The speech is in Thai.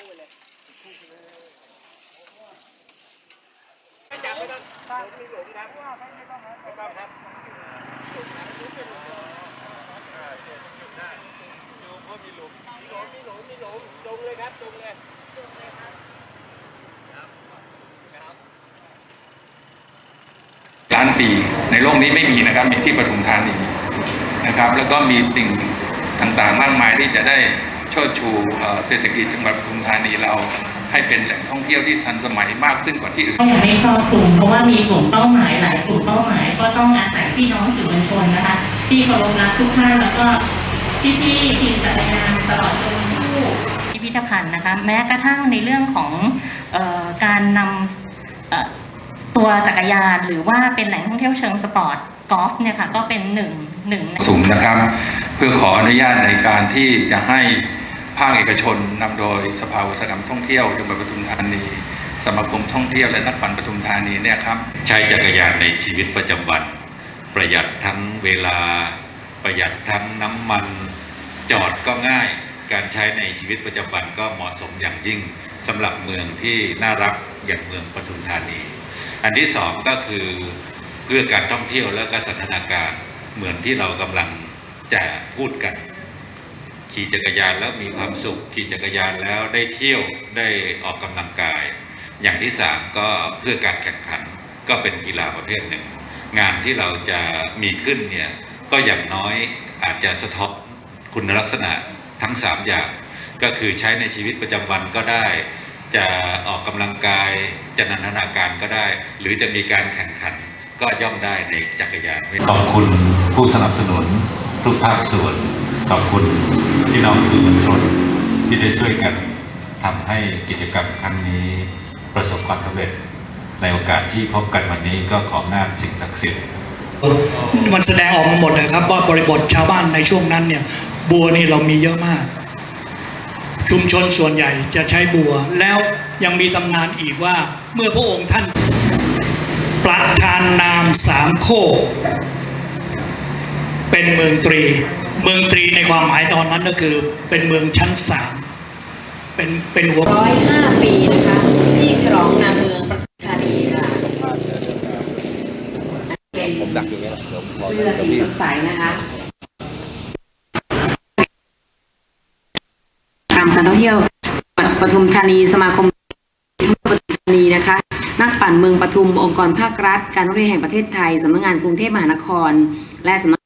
ไม่จับไม่ต้องไม่หลงครับไม่ต้องครับโยมก็มีหลุมมีหลุมมีหลุมมีหลุมลงเลยครับลงเลยล้านปีในโลกนี้ไม่มีนะครับ มีที่ปทุมธานีนะครับ แล้วก็มีสิ่งต่างๆ มากมายที่จะได้ เชิดชูเอ่อเศรษฐกิจจังหวัดปทุมธานีเราให้เป็นแหล่งท่องเที่ยวที่ทันสมัยมากขึ้นกว่าที่อื่นก็ยังไม่ครอบคลุมเพราะว่ามีกลุ่มเป้าหมายหลายกลุ่มเป้าหมายก็ต้องอาศัยพี่น้องสื่อมวลชนนะคะที่เคารพรักทุกท่านแล้วก็พี่พี่ๆทีมจักรยานตลอดจนผู้พิพิธภัณฑ์นะคะแม้กระทั่งในเรื่องของเออการนำเอ่อตัวจักรยานหรือว่าเป็นแหล่งท่องเที่ยวเชิงสปอร์ตกอล์ฟเนี่ยค่ะก็เป็นหนึ่งหนึ่งในสูงนะครับ เพื่อขออนุญาตในการที่จะให้ ภาคเอกชนนำโดยสภาอุตสาหกรรมท่องเที่ยวจังหวัดปทุมธานี สมาคมท่องเที่ยวและนักปั่นปทุมธานีเนี่ยครับใช้จักรยานในชีวิตประจำวัน ประหยัดทั้งเวลา ประหยัดทั้งน้ำมันจอดก็ง่าย การใช้ในชีวิตประจำวันก็เหมาะสมอย่างยิ่งสำหรับเมืองที่น่ารักอย่างเมืองปทุมธานี อันที่สองก็คือเพื่อการท่องเที่ยวและก็สันทนาการเหมือนที่เรากำลังจะพูดกัน ขี่จักรยานแล้วมีความสุข ขี่จักรยานแล้วได้เที่ยวได้ออกกำลังกาย อย่างที่สามก็เพื่อการแข่งขันก็เป็นกีฬาประเภทหนึ่ง งานที่เราจะมีขึ้นเนี่ยก็อย่างน้อยอาจจะสะท้อนคุณลักษณะทั้ง 3 อย่าง ก็คือใช้ในชีวิตประจำวันก็ได้ จะออกกำลังกายจะนันทนาการก็ได้ หรือจะมีการแข่งขันก็ย่อมได้ในจักรยานขอบคุณผู้สนับสนุนทุกภาคส่วน ขอบคุณพี่น้องสื่อมวลชนที่ได้ช่วยกันทำให้กิจกรรมครั้งนี้ประสบความสำเร็จ ในโอกาสที่พบกันวันนี้ก็ขอหน้าจสิ่งศักดิ์สิทธิ์มันแสดงออกมาหมดเลยครับ ว่าบริบทชาวบ้านในช่วงนั้นเนี่ย บัวนี่เรามีเยอะมาก ชุมชนส่วนใหญ่จะใช้บัว แล้วยังมีตำนานอีกว่าเมื่อพระองค์ท่านประทานนามสามโคกเป็นเมืองตรี เมืองตรีในความหมายตอนนั้นก็คือเป็นเมืองชั้นสามเป็นเป็นหัวร้อยห้าปีนะคะที่ฉลองนามเมืองปทุมธานีค่ะเป็นผมดักอย่งเงี้ยเสื้อสีสดใสนะคะทำการท่องเที่ยวจังหวัดปทุมธานีสมาคมปทุมธานีนะคะ นักปั่นเมืองปทุมองค์กรภาครัฐ การท่องเที่ยวแห่งประเทศไทยสำนักงานกรุงเทพมหานคร และสำนัก